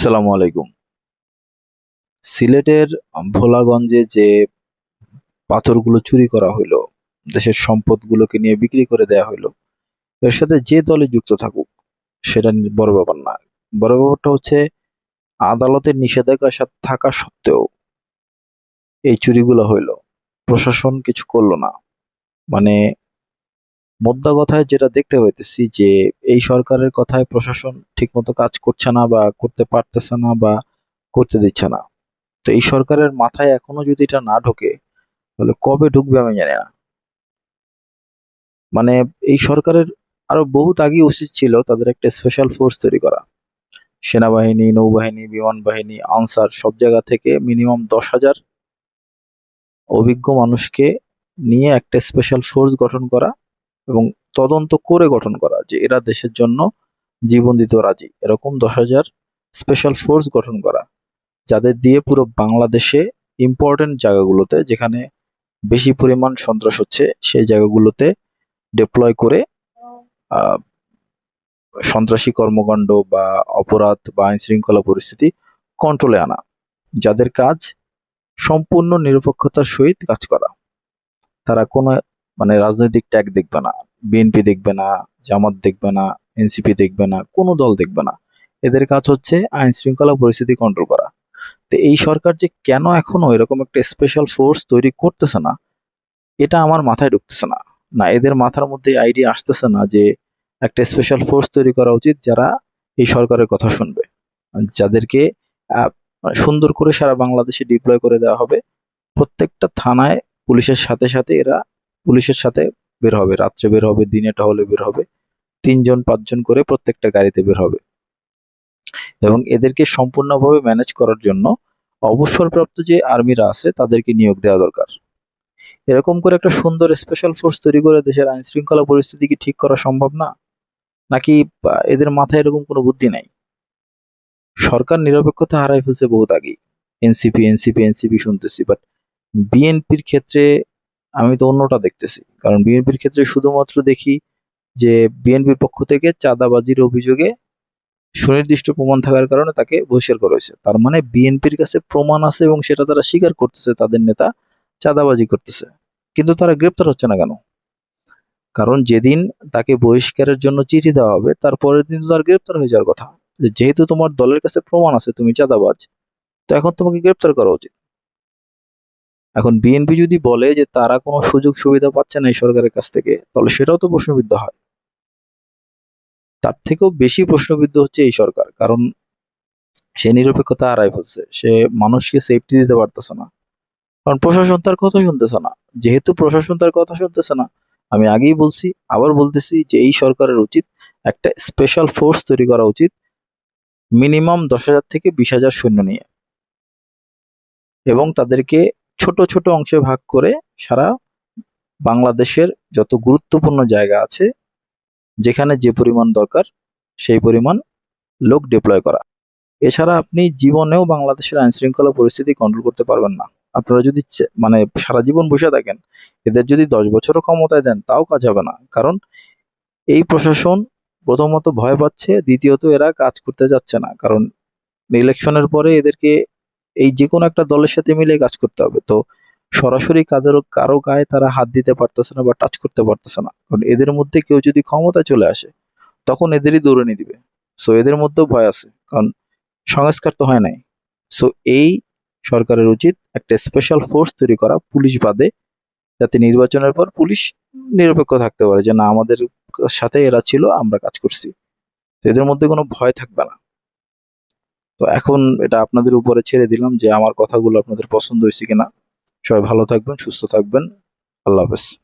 আসসালামু আলাইকুম। সিলেটের ভোলাগঞ্জে যে পাথরগুলো চুরি করা হইল, দেশের সম্পদগুলোকে নিয়ে বিক্রি করে দেয়া হইল, এর সাথে যে দলে যুক্ত থাকুক, সেটা বড় ব্যাপার না। বড় ব্যাপারটা হচ্ছে, আদালতের নিষেধাজ্ঞা সাথে থাকা সত্ত্বেও এই চুরিগুলো হইল। প্রশাসন কিছু করল না। মানে মোদ্দা কথায় যেটা দেখতে হইতেছি যে এই সরকারের কথায় প্রশাসন ঠিকমতো কাজ করছে না বা করতে পারতেছে না বা করতে দিচ্ছে না। তো এই সরকারের মাথায় এখনও যদি এটা না ঢোকে, তাহলে কবে ঢুকবে আমি জানি না। মানে এই সরকারের আরও বহুত আগে উচিত ছিল, তাদের একটা স্পেশাল ফোর্স তৈরি করা। সেনাবাহিনী, নৌবাহিনী, বিমান বাহিনী, আনসার, সব জায়গা থেকে মিনিমাম দশ হাজার অভিজ্ঞ মানুষকে নিয়ে একটা স্পেশাল ফোর্স গঠন করা এবং তদন্ত করে গঠন করা যে এরা দেশের জন্য জীবন দিতে রাজি। এরকম দশ হাজার স্পেশাল ফোর্স গঠন করা, যাদের দিয়ে পুরো বাংলাদেশে ইম্পর্টেন্ট জায়গাগুলোতে যেখানে বেশি পরিমাণ সন্ত্রাস হচ্ছে, সেই জায়গাগুলোতে ডিপ্লয় করে সন্ত্রাসী কর্মকাণ্ড বা অপরাধ বা আইন শৃঙ্খলা পরিস্থিতি কন্ট্রোলে আনা, যাদের কাজ সম্পূর্ণ নিরপেক্ষতার সহিত কাজ করা। তারা কোনো মানে রাজনৈতিক ট্যাগ দেখবে না বিএনপি দেখবে না, জামাত দেখবে না এনসিপি দেখবে না, কোনো দল দেখবে না। এদের কাজ হচ্ছে আইন শৃঙ্খলা পরিস্থিতি কন্ট্রোল করা। তো এই সরকার যে কেন এখনও এরকম একটা স্পেশাল ফোর্স তৈরি করতেছে না, এটা আমার মাথায় ঢুকতেছে না। না, এদের মাথার মধ্যে আইডিয়া আসতেছে না যে একটা স্পেশাল ফোর্স তৈরি করা উচিত যারা এই সরকারের কথা শুনবে। যাদেরকে সুন্দর করে সারা বাংলাদেশে ডিপ্লয় করে দেওয়া হবে। প্রত্যেকটা থানায় পুলিশের সাথে সাথে এরা পুলিশের সাথে বের হবে। রাত্রে বের হবে দিনে টহলে বের হবে। তিনজন, পাঁচজন করে প্রত্যেকটা গাড়িতে বের হবে। এবং এদেরকে সম্পূর্ণভাবে ম্যানেজ করার জন্য অবসরপ্রাপ্ত যে আর্মিরা আছে, তাদেরকে নিয়োগ দেওয়া দরকার। এরকম করে একটা সুন্দর স্পেশাল ফোর্স তৈরি করে দেশের আইন শৃঙ্খলা পরিস্থিতি কি ঠিক করা সম্ভব না? নাকি এদের মাথায় এরকম কোনো বুদ্ধি নাই? সরকার নিরপেক্ষতা হারাই ফেলছে বহুত আগেই। এনসিপি এনসিপি এনসিপি শুনতেছি বাট বিএনপির ক্ষেত্রে আমি তো অন্যটা দেখতেছি। কারণ বিএনপির ক্ষেত্রে শুধুমাত্র দেখি যে বিএনপির পক্ষ থেকে চাঁদাবাজির অভিযোগে সুনির্দিষ্ট প্রমাণ থাকার কারণে তাকে বহিষ্কার করা হয়েছে। তার মানে বিএনপির কাছে প্রমাণ আছে এবং সেটা তারা স্বীকার করতেছে, তাদের নেতা চাঁদাবাজি করতেছে। কিন্তু তারা গ্রেপ্তার হচ্ছে না কেন? কারণ যেদিন তাকে বহিষ্কারের জন্য চিঠি দেওয়া হবে, তার পরের দিন তো তার গ্রেপ্তার হয়ে যাওয়ার কথা। যেহেতু তোমার দলের কাছে প্রমাণ আছে তুমি চাঁদাবাজ, তো এখন তোমাকে গ্রেপ্তার করা উচিত। এখন বিএনপি যদি বলে যে তারা কোনো সুযোগ সুবিধা পাচ্ছে না এই সরকারের কাছ থেকে, তাহলে সেটাও তো প্রশ্নবিদ্ধ হয়। তার থেকেও বেশি প্রশ্নবিদ্ধ হচ্ছে এই সরকার, কারণ সে নিরপেক্ষতা হারাই ফেলছে, সে মানুষকে সেফটি দিতে পারতেছে না। কারণ প্রশাসন তার কথা শুনতেছে না। যেহেতু প্রশাসন তার কথা শুনতেছে না, আমি আগেই বলছি, আবার বলতেছি যে এই সরকারের উচিত একটা স্পেশাল ফোর্স তৈরি করা উচিত মিনিমাম দশ হাজার থেকে বিশ হাজার সৈন্য নিয়ে। এবং তাদেরকে ছোট ছোট অংশে ভাগ করে সারা বাংলাদেশের যত গুরুত্বপূর্ণ জায়গা আছে, যেখানে যে পরিমাণ দরকার, সেই পরিমাণ লোক ডিপ্লয় করা। এছাড়া আপনি জীবনেও বাংলাদেশের আইন শৃঙ্খলা পরিস্থিতি কন্ট্রোল করতে পারবেন না। আপনারা যদি মানে সারা জীবন বসে থাকেন, এদের যদি দশ বছরও ক্ষমতায় দেন, তাও কাজ হবে না। কারণ এই প্রশাসন প্রথমত ভয় পাচ্ছে, দ্বিতীয়ত এরা কাজ করতে যাচ্ছে না। কারণ ইলেকশনের পরে এদেরকে এই যে কোনো একটা দলের সাথে মিলে কাজ করতে হবে। তো সরাসরি কাদের কারও গায়ে তারা হাত দিতে পারতেছে না বা টাচ করতে পারতেছে না। কারণ এদের মধ্যে কেউ যদি ক্ষমতায় চলে আসে, তখন এদেরই দৌড়ে দিবে। সো এদের মধ্যেও ভয় আছে। কারণ সংস্কার তো হয় নাই। সো এই সরকারের উচিত একটা স্পেশাল ফোর্স তৈরি করা পুলিশ বাদে, যাতে নির্বাচনের পর পুলিশ নিরপেক্ষ থাকতে পারে যে, না, আমাদের সাথে এরা ছিল, আমরা কাজ করছি। তো এদের মধ্যে কোনো ভয় থাকবে না। তো এখন এটা আপনাদের উপরে ছেড়ে দিলাম যে আমার কথাগুলো আপনাদের পছন্দ হয়েছে কিনা। সবাই ভালো থাকবেন, সুস্থ থাকবেন। আল্লাহ হাফেজ।